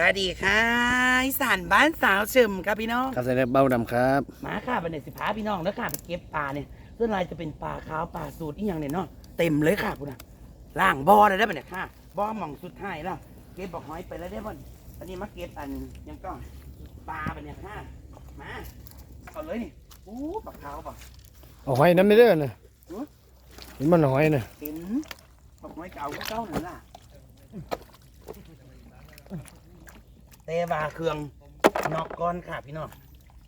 สวัสดีค่ะอีสานบ้านสาวเฉิมครับพี่น้องครับใส่ได้เบ้าดำครับมาค่ะบันเดสิพาพี่น้องแล้วค่ะไปเก็บปลาเนี่ยส่วนลายจะเป็นปลาขาวปลาสูตรอีหยังเนี่ยเนาะเต็มเลยค่ะคุณน่ะล่างบ่อเลยได้ปะเนี่ยค่ะบ่อหม่องสุดท้ายแล้วเก็บบอกหอยไปแล้วได้บ่นอันนี้มาเก็บอันยังก็ปลาปะเนี่ยค่ะมาเอาเลยนี่อู้ปลาขาวปะเอาหอยน้ำไม่ได้อนะหือเห็นมันหอยนะเห็นปลาหอยเก่าก็เก่าหนึ่งล่ะ เตวาเครื่องนอกก้อนค่ะพี่น้อง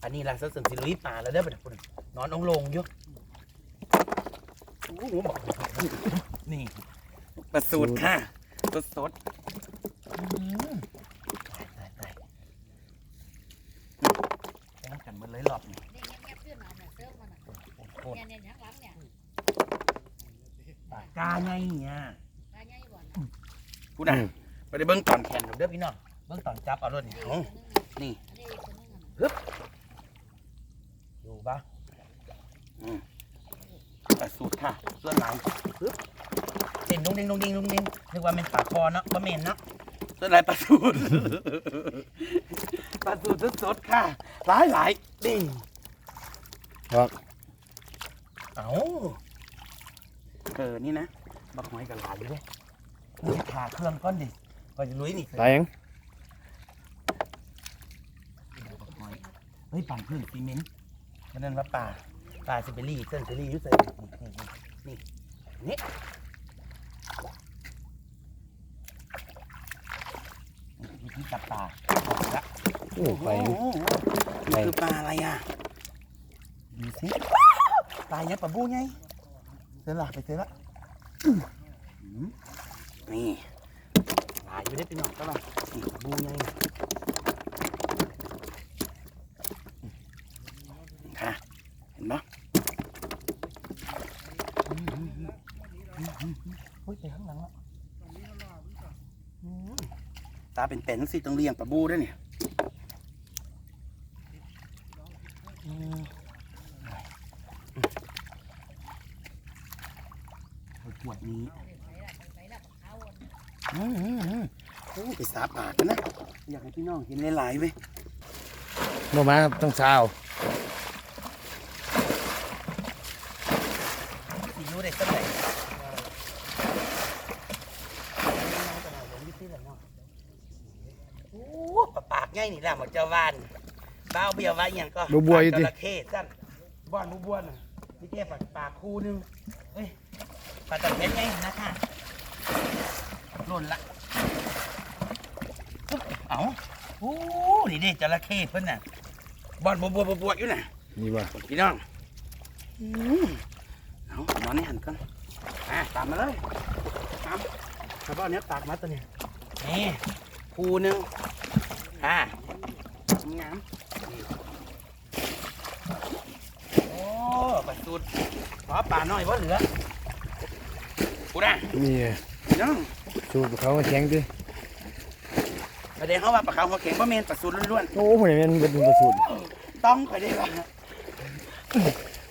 อันนี้ล่ะเสริมสิลุยป่าแล้วได้อปะเนี่คุณนอนองลงอยู่โอ้โหบอกนี่ประสูตรค่ะสดสดๆอื้อหือตายตายแข่งกันหมดเลยรอบนี้นี่เงียบๆขึ้นมาเนี่ยเซิร์ฟมันอะโคตรเนี่ยเนี่ยยักษ์หลังเนี่ยปากกาไงเนี่ยรายใหญ่บ่อนกูน่ะไปได้เบิ้งตอนแขนเด้อพี่น้อง เบิ้งตอนจับเอารถนี่นี่เอานี่อันนี้อีกคนนึงอะอยู่ปะอืมแต่สูตรค่ะส่วนหลังปึ๊บเห็นดงดิงดงดิงดงดิงนึกว่าเป็นปากคอเนาะบะเมนเนาะส่วนหลายปลาสูตร ปลาสูตรสดๆค่ะ หลายหลายๆดิงครับเอาเออนี่นะบักหอยกับหลานเลยนี่ขาเครื่องก้อนดิก่อนจะลุยนี่ ตายยัง บักหอย เฮ้ยปั่นพื้นซีเมนต์มันนั่นว่าป่าป่าซิเบอรี่เส้นซิเบรี่ยุ่ใส่นี่นี่นี่นี่วิธีจับปลาละโอ้ไปโอ้โหนี่คือปลาอะไรอะดูสิปลาเนี้ยปลาบูไงเสือหลักไปเสือละนี่ปลาอยู่ได้เป็นหนอกก็ล่ะนี่ปลาบูไงนี่ค่ะ เห็นปะอื้อหือหืออื้อหือหือโอ้ยไปข้างหลังแล้วอื้อตา เป็นเป็นสิต้องเลี้ยงปลาบูด้วยเนี่ยขวดนี้อืมโอ้ไปสาปากนะ อยากให้พี่น้องเห็นหลายๆเว้ยมามาครับต้องเช้าสิรู้ได้สักไหนโอ้ปะปาก ง่ายนี่แหละหมดเจ้าบ้านบ้าวเบียวว่าอหย่างก็บัวบัวอยู่จดิระเข้สั้นบ้านบัวบัวน่ะนี่แค่ปากปากคู่หนึงเฮ้ยปลาตะเพียนไงนะค่ะหล่นละปึ๊บเอ้าโอ้นี่เด็จระเข้เพิ่นน่ะบ้านบัวบัวบัวบัวอยู่น่ะ นี่ว่าพี่น้องอืมเอานอนนี่หันก่อนอะตามมาเลยตามชาวบ้านเนี้ยตากมาตัวเนี้ยนี่คูหนึ่ง อะงามนี่โอ้ปัดสุดขอป่าน้อยว่าเหลือกูนะนี่พี่น้องสูตรเขาแข็งดิประเดี๋ยวเขาว่าปลาขาวหัวแข็งว่าเมนปัดสุดล้วนโอ้โหเนี่ยมันเป็นประสูตรๆต้องไปได้ละ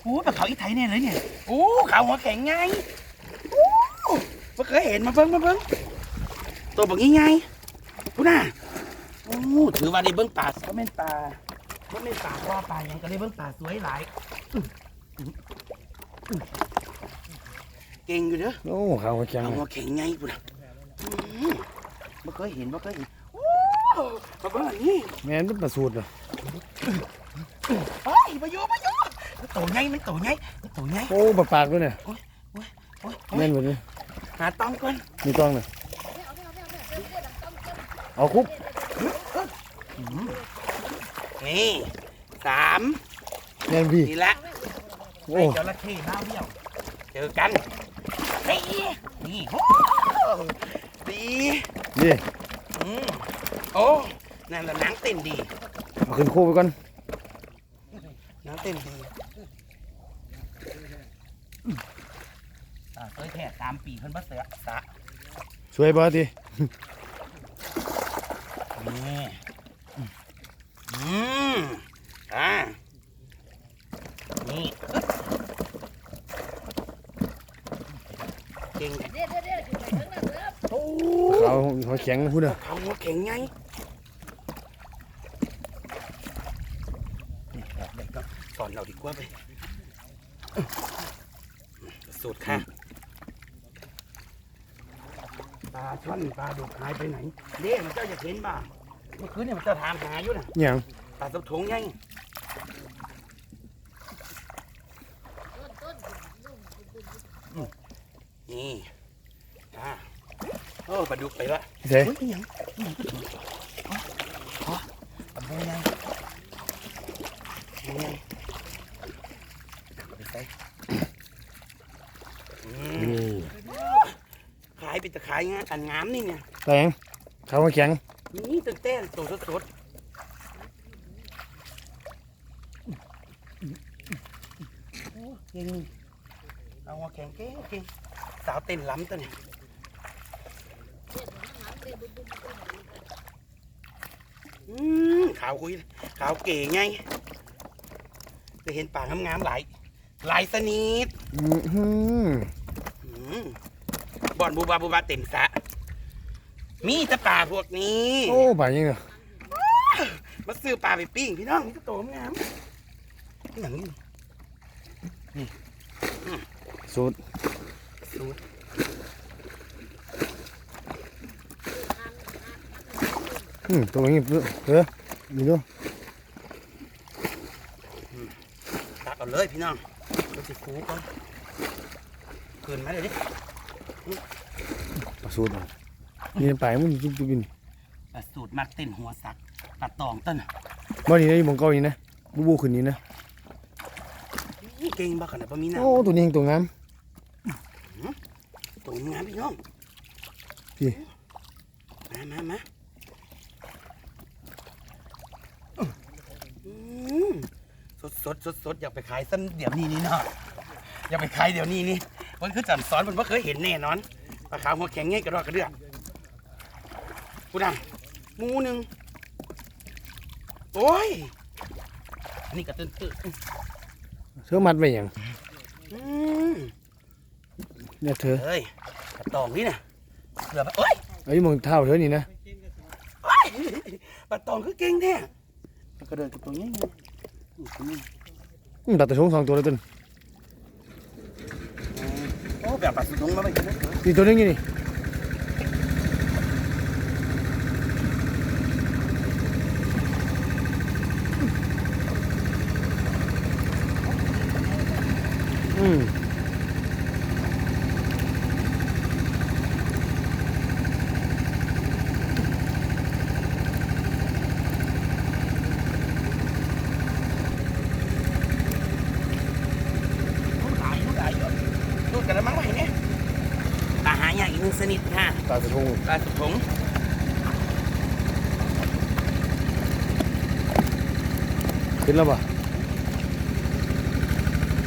โอ้ปลาขาวอีไทยเนี่ยเลยเนี่ยโอ้ขาวหัวแข็งไงโอ้ไม่เคยเห็นมาเบิ้งมาเบิ้งตัวแบบนี้ไงกูน่ะโอ้ ถือว่าได้เบิ่งป่าก็ไม่นป่าก็ไม่นป่าว่าป่าอย่างก็ได้เบิ่งป่าสวยหลายเก่งอยู่เด้อโอ้เขาจังเอาแข็งไงกูนะไม่เคยเห็นบ่เคยเห็นโอ้ปลเบิ้งนี้แม่นมันประสูตรเหรอเฮ้ยมาอยู่มาอยู่มันโตไงมันโตไงมันโตไงโอ้ปลาปากด้วยเนี่ยแม่นแบบนี้หาต้องก่อนมีต้องเลยเอาคุก นี่สามแม่นพี่นี่ละโอ้ไอ้จระเข้บ้าเบี้ยว เจอกันสี่นี่โอ้สี่นี่อืมโอ้นั่นแหละหนังเต้นดีเอาขึ้นคู่ไปก่อนหนังเต้นดีอ่าเคยแท้ตามปีเพิ่นบ่เสือสะสวยบ่ทีนี่ อืมอานี่เก่งเด็ดเด็ดเด็ดอยู่เะเด้อเขาเขาแข็งพูดเนอะเขาแข็งไงสอนเราดีกว่าไปสูตรค่ะปลาช่อนปลาดุกหายไปไหนเด้มันเจ้าจะเห็นบ้าง เมื่อคืนเนี่ยมันเจ้าถามหาอยู่น่ะหยังปลาสับถุงไงต้นต้นลุ่มลุ่มนี่อ่าโอ้ปลาดุกไปละเด้เฮ้ยอิหยังอิหยังก็ถึงอ๋ออ๋อปลาบูไงบูไงไปใส่อืมนี่ขายไปจะขายงานอันงามนี่เนี่ยแตงเขามาแข็งนี่ ตื่นเต้นตัวสดๆโอ้เก่งนี่เอาหัวแข็งเก่งเก่งสาวเต้นล้ำตัวเนี่ยเด็ดหัวน้ำเด็ดบุ้มบุ้มบุ้มอืมขาวคุยขาวเก๋ไงจะเห็นป่างามๆหลายหลายสนิทอือหืออืมบ่อนบูบาบูบาเต็มสระ มีแต่ป่าพวกนี้โอ้ป่ายังเนาะมาซื้อปลาไปปิ้งพี่น้องนี่ก็โตงามนี่อย่างนี้สูตรสูตรอืมตัวนี้เออนี่ดูตักเอาเลยพี่น้องก็สิคูก่อนคืนมาเลยดิปลาสูตรมั นนี่ป่ามันจุบจุบๆนี่ปลาสูตรมักเต้นหัวสักปลาตองต้นน่ะบ่นี่นะอยู่หมองเก่านี่นะบูบูขึ้นนี่นะนี่เก่งบ้าขนาดบ่มีน้โอ้ตัวนี้ยังตัวงามำตัวงามพี่น้องพี่มามามาอืมสดสดสดสดอยากไปขายสั้นเดี๋ยวนี้นี่เนาะอยากไปขายเดี๋ยวนี้นี่มันคือจันสอนมันบ่เคยเห็นแน่นอนปลาขาวหัวแข็งเงี้ยกระดอกกระเดือก กูดังหมูหนึ่งโอ้ยอันนี้กระตื้นตื้นเธอมัดไว้หยังอืมเนี่ยเธอเฮ้ยกระตองนี่นะเหลือปะโอ้ยเอาอยู่หมองเท้าเธอนี่นะโอ้ยปลาตองคือเก่งแท้กระเดินกับตัวนี้ไงอืมตัวนี้อืมตัดแต่ชงสองตัวเลยต้นโอ้แบบปลาสุดงมาไม่กินนะนี่ตัวนึงนี่นี่ อืมลูกหลายลูกหลายลูกกระมังไว้เนี่ยปลาหายากอีกหนึ่งชนิดค่ะตัดแต่ชงปลาสุดงขึ้นแล้วป่ะ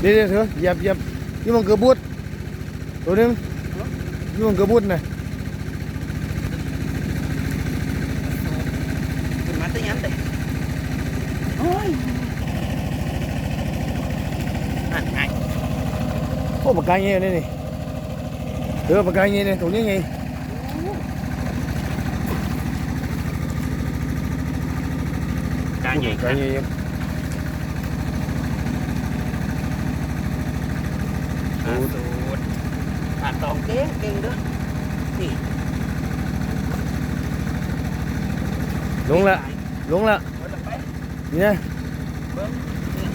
เดี๋ยวๆเธอเหยียบเหยียบอยู่หมองเกือบบุดตัวนึงอยู่หมองเกือบบุดนะขึ้นมาตั้งยันแต่โอ้ยนั่นไงโอ้ปากกาเงี้ยนี่นี่เออปากกาเงี้ยนี่ตรงนี้ไงการใหญ่ปากค่ะกาเงี้ย ปลาสูดปลาตองเก่งเก่งเด้อนี่ลงละลงละเบิดละไปนี่นะ เบิ้งนี่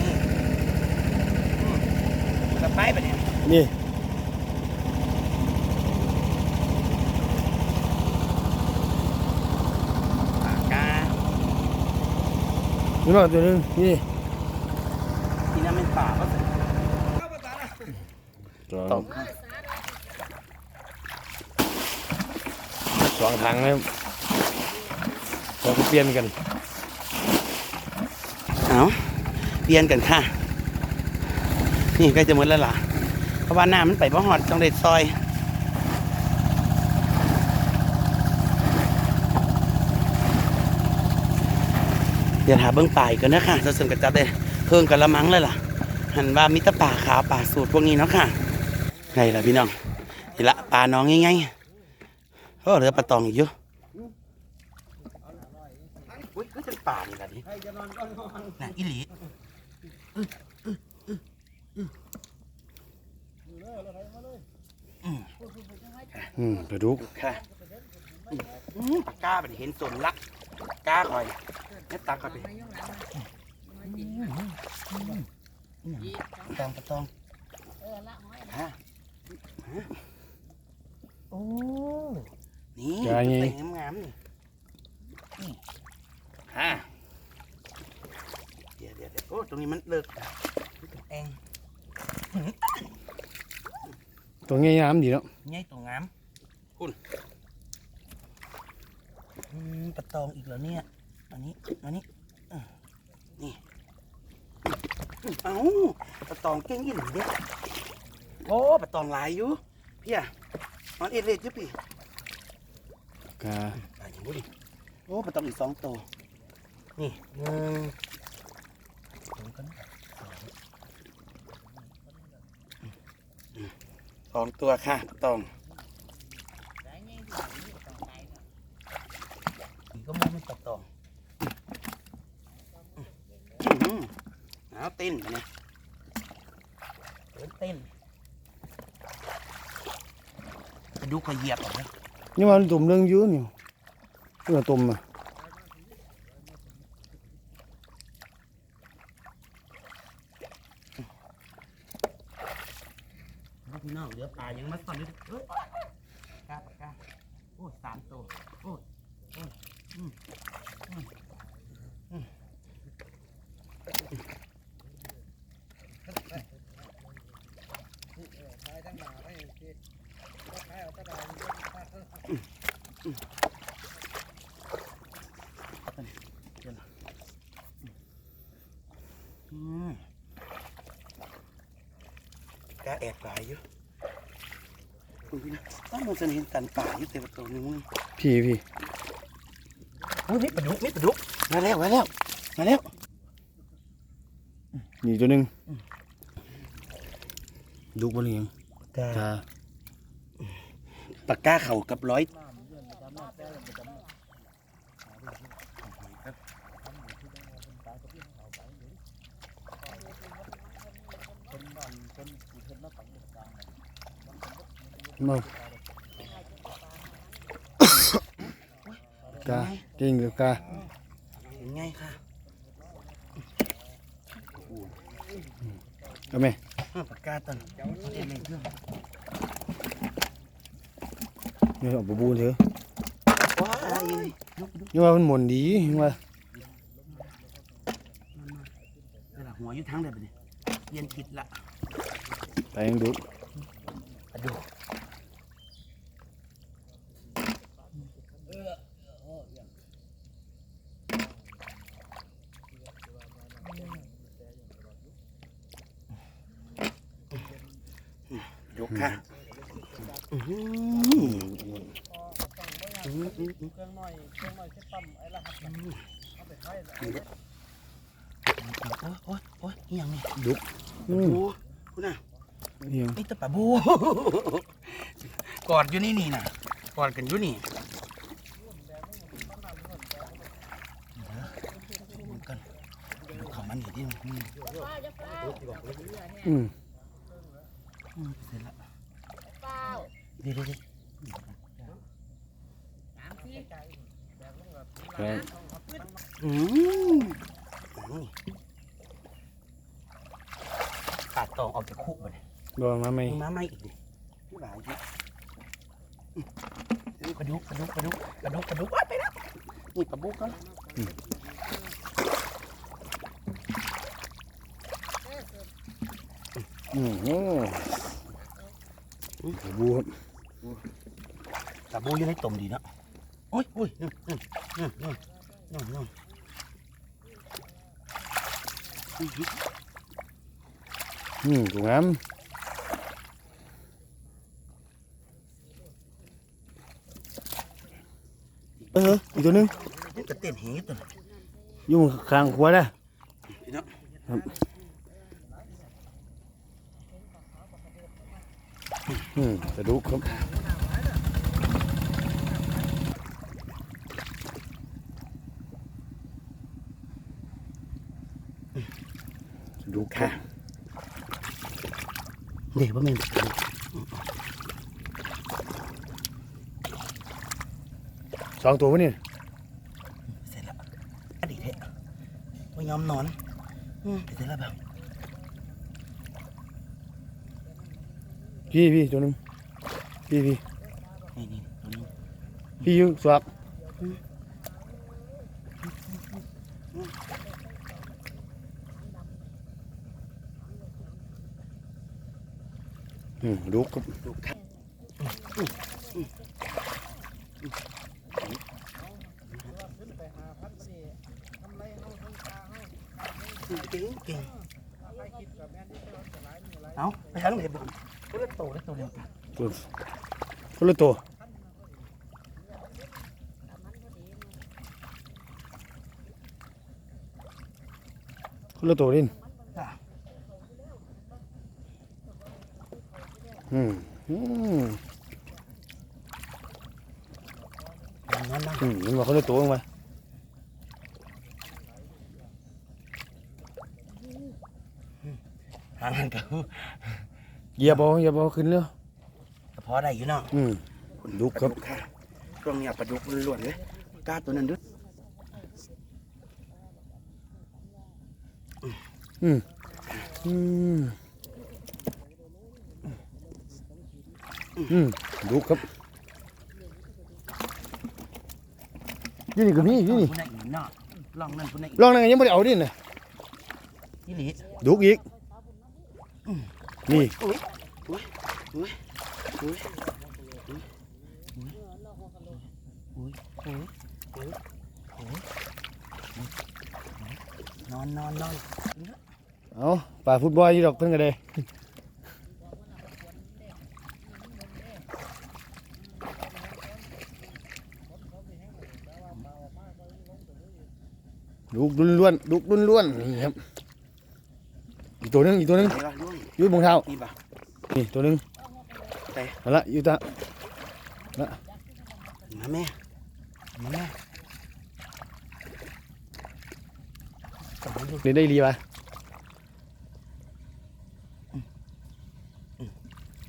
นี่อืมละไปปะเนี่ย นี่ ปากกา นี่มาตัวนึงนี่ที่นั่นเป็นป่าปะสิตบเออสาดสองทางเลยเราก็เปลี่ยนกัน เอาเปลี่ยนกันค่ะ นี่ใกล้จะหมดแล้วล่ะ เพราะว่าน้ำมันไปบ่หอดต้องเด็ดซอย เดี๋ยวหาเบิ้งป่าอีกกันนะค่ะจะเสริมกระจับได้เพิ่งกันละมั้งเลยล่ะ หันว่ามิตรป่าขาวป่าสูตรพวกนี้เนาะค่ะไงล่ะพี่น้องนี่ละปลาน้องง่ายๆโอ้เหลือปลาตองอีกเยอะอุ้ยก็จะป่านี่ละดิใครจะนอนก็นอนน่ะอีหลีอืมปลาดุกค่ะอืมปากกาไปเห็นสนละกล้าคอย เนี่ยตาคอยไปมายุ่งหลังมาดีตองปตองฮะโอ้นี่ใหญ่ไงใส่งามนี่ฮะเดี๋ยวเดี๋ยวเดี๋ยวโอ้ตรงนี้มันเลิกเองตัวง่ายๆดีเนาะง่ายตัวงามคุณปลาตองอีกแล้วเนี่ย อันนี้อันนี้อะนี่อืมเอ้าปลาตองเก่งยี่หรือเนี่ยโอ้ปลาตองหลายอยู่พี่อะนอนเอ็ดเล็ดจุ๊บพี่กาหลายอยู่ดิโอ้ปลาตองอีกสองตัวนี่หนึ่งสองกันสองตัวค่ะปลาตอง สายยังอยู่ต่อไปก็ อีกก็ไม่ไม่ตัดต่ออืมเอาเต้นไปเนี่ยเต้นเต้น ไปดูเขาเหยียบออกนะนี่มันตุ่มเรื่องเยอะนี่เพื่อตุ่มอะลูกพี่น้องเดี๋ยวปลายังมาซ่อนอยู่เอ้ยกล้าปากกาโอ้ยสามตัวโอ้ยโอ้ยอืมอืมอืม กล้าแอบปลาอยู่คุณพี่นะต้องมันจะเห็นสันป่าอยู่แต่ประตูนึงมึงพี่พี่โอ้ยนี่ปลาดุกนี่ปลาดุกมาแล้วมาแล้วมาแล้วนี่ตัวหนึงดุกบ่เลี้ยงกากาปากกาเข่ากับร้อย มากาเก่งกับกายังไงค่ะเอาไหมอ้าวปากกาตันเอ็นเลยเพื่อนนี่เอาบบูนเถอะว้าอะไรเลยยกนี่ว่ามันหมุนดีนี่ว่านี่ละหัวอยู่ทั้งเลยไปดิเย็นผิดละแต่ยังดุปลาดุกยกค่ะอื้อหืออื้อหืออื้อหือ เครื่องน้อยเครื่องน้อยเช็ดปั๊มไอ้รหัสเอาไปขาย โอ้ยโอ้ยโอ้ยอีหยังนี่อืโอ้มโหคุณน่ะเลี้ยงนี่ตะปะบูกอดอยู่นี่นี่น่ะกอดกันอยู่นี่ดูกันดูเขามันอยู่ที่นี่ป้าจะเป้าอืมอืมเสร็จละเป้าเดี๋ยวเดี๋ยวเดี๋ยวสามทีครับอืมนี่ขาด ตองออกจากคุกไปเลยรอมาไหมมีม้าไหมอีกดิผู้หลายทีอืมนี่ปลาดุกปลาดุกปลาดุกปลาดุกปลาดุกอ้ายไปแล้วนี่ปลาบุกก็อืมโอ้บบูครับปลาบูอยู่ในตุ่มดีเนาะโอ้ยโอ้ยนู่นนู่นนู่นนู่นนู่นนู่น อืมถูกน้ำเอออีกตัวนึงกระเต้นหีตัวยุ่งคางหัวได้อืมกะดูครับดูค่ะ เด็กว่าแม่นสองตัววะนี่เสร็จแล้วอดีตเถอะไม่ยอมนอนอืมเสร็จแล้วแบบพี่พี่ตัวหนึงพี่พี่นี่นี่ตรงนี้พี่อยูสวัก ลาดุกครับดูครับเก่งเก่งเอาไปทางไหนบ้างคนละโตและตัวเดียวกันคนละตัวคนละตัวนี่ จ้ะ อืมอืมนั่นนั่นอืมมันว่าคนละตัวมั้งหางกันกับเหยียบเอาเหยียบเอาขึ้นเร็วพอได้อยู่เนาะอืมดุกครับค่ะช่วงนี้ปลาดุกล้วนๆเลยกล้าตัวนั้นด้วยอืมอืม ดูครับยี่นี่ก็มียี่นี่ลองนั่นคนไหนลองนั่นยังไม่ได้เอาดิ่นเลยยี่หลีดูอีกนี่นอนนอนนอนเอาปลาฟุตบอลยี่ดอกเพิ่งกระเลย ดุกล้วนๆดุกล้วนๆนี่ครับอีกตัวหนึงอีกตัวหนึงไหนวะลุงอยืดบงเท้านี่ป่ะนี่ตัวหนึงแต่เอาละอยู่ตามาแม่มาแม่จับมันดูเรียนได้รีป่ะ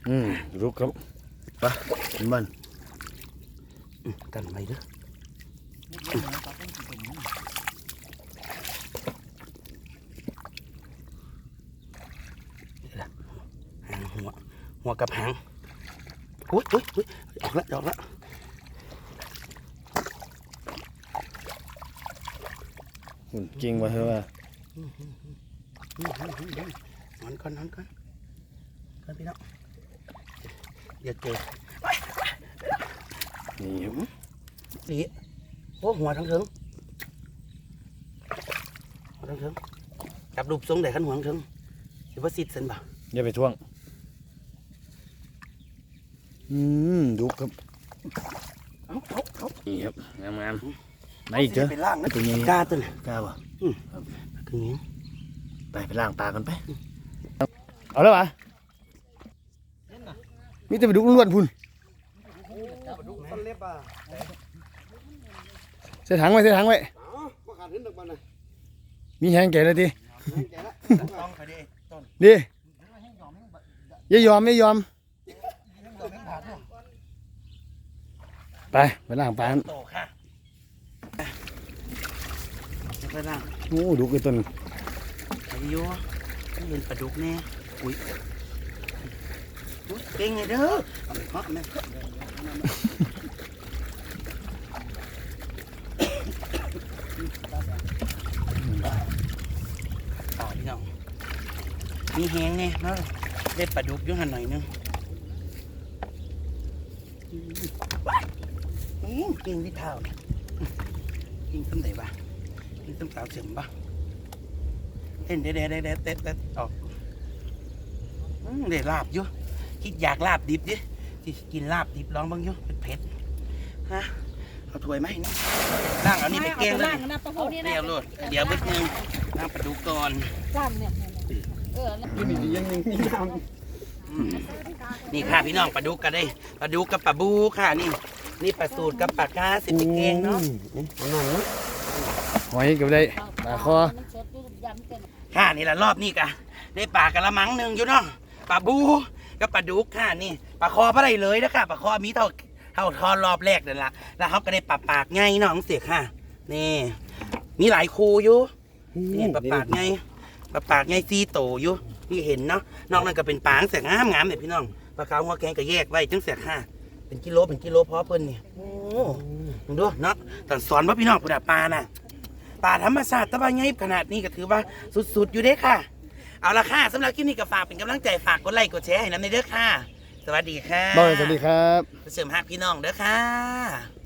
อืมรุกครับไปกินมันอืมกันไปเด้อหางหัว หัวกับหางอุ้ยอุ้ยอุ้ยออกละออกละหุ่นเก่งว่ะเฮ้ยว่ะนอนก่อนนอนก่อนก่อนพี่น้องอย่าเจอนี่ครับนี่โอ้หัวทั้งถึงหัวทั้งถึงจับรูปทรงได้ขันหัวทั้งถึงคิดว่าสิทธิ์เส้นบ่าอย่าไปท่วง อืมดุกครับเอาเอาเอานี่ครับงามงามๆไหนอีกเจอไปล่างนะตัวนี้กล้าตัวน่ะกล้าป่ะคืองี้ไปไปล้างตากันไป เอาแล้วป่ะมีแต่ไปดุกล้วนๆพุ่นใส่ถังไว้ใส่ถังไว้ว่าขาดเห็นดอกมันนะมีแห้งแก่เลยดิ แกละต้องไปดิต้นดิอย่ายอมอย่ายอม ไปไปล้างปลากันโตค่ะไปล่างโอ้ดุกไอ้ต้นอายุนี่เป็นปลาดุกแน่อุ้ยอุ๊ยเก่งไงเด้อเอาไปเพาะแม่ต่อพี่น้องมีแหงไงเนาะได้ปลาดุกอยู่หันหน่อยนึง อืมเก่งที่เท้าเนี่ยก่งตั้งแต่บ้าเก่งตั้งแต่เสียงบ้าเห็นเด็ดเด็ดเด็ดเด็ดเด็ดเด็ดออกอืมได้ลาบอยู่คิดอยากลาบดิบดิที่กินลาบดิบลองบ้างอยู่เผ็ดฮะเอาถ้วยไหมาให้นี่นั่งเอานี่ไปเกงเลยล่างนะปลาหูนี่นะเดี๋ยวโลดเดี๋ยวเบิดนึงนั่งปลาดุกก่อนล่างเนี่ยเออนี่ยังยังยังนี่ค่ะพี่น้องปลาดุกกันได้ปลาดุกกับปลาบูค่ะนี่ นี่ปลาสูตรกับปลากาสิบเป็นเกงเนาะอืมอันนั้นเนาะหอยก็ได้ปลาคอมันสดอยู่ยำกันค่ะนี่แหละรอบนี้กะได้ปลากระมังหนึ่งอยู่เนาะปลาบูกับปลาดุกค่ะนี่ปลาคอปลาไหลเลยนะคะปลาคอมีเท่าเท่าทอนรอบแรกนั่นละแล้วเขาก็ได้ปลาปากไงเนาะของเสียค่ะ นี่ มีหลายคูอยู่นี่ปลาปากไงปลาปากไงซีโตอยู่นี่เห็นเนาะนอกนั้นก็เป็นปลาเสียงามงามเลยพี่น้องปลาขาวหัวแกงก็แยกไว้จังเสียค่ะ เป็นกิโลเป็นกิโลพอเพิ่นนี่โอ้มึงดูเนาะแต่สอนว่าพี่น้องผู้ดับปลาน่ะป่าธรรมชาติตะบะไงขนาดนี้ก็ถือว่าสุดๆอยู่เด้ค่ะ เอาละค่ะสำหรับคลิปนี้ก็ฝากเป็นกำลังใจฝากกดไลค์กดแชร์ให้น้ำในเด้อค่ะ สวัสดีค่ะบอยสวัสดีครับ เสริมหักพี่น้องเด้อค่ะ